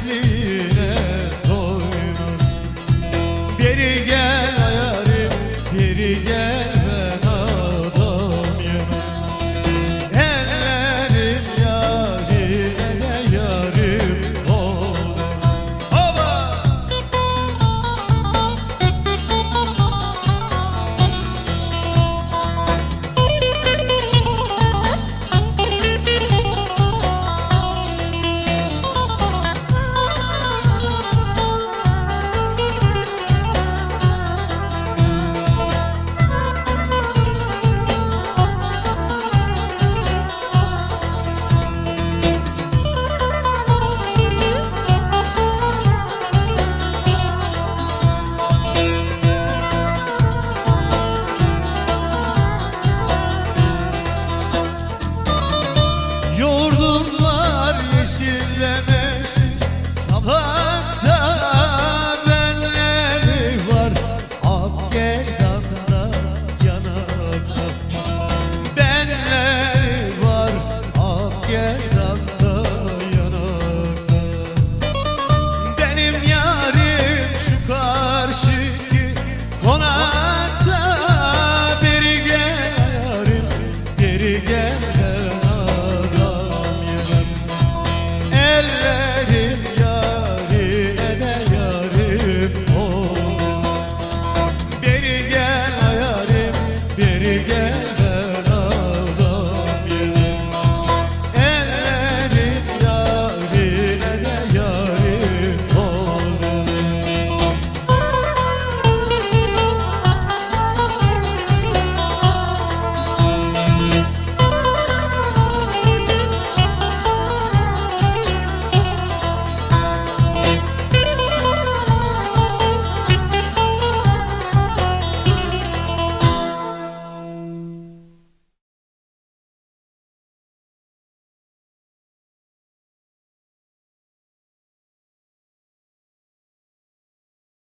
gençliğine doymasın Geri gel ayarım geri gel. mevsimlemesin Tabakta benleri var. Afgerdan'da yanacak Benleri var. Afgerdan'da yanacak Benim yarim şu karşıki konakta Biri gelirim, biri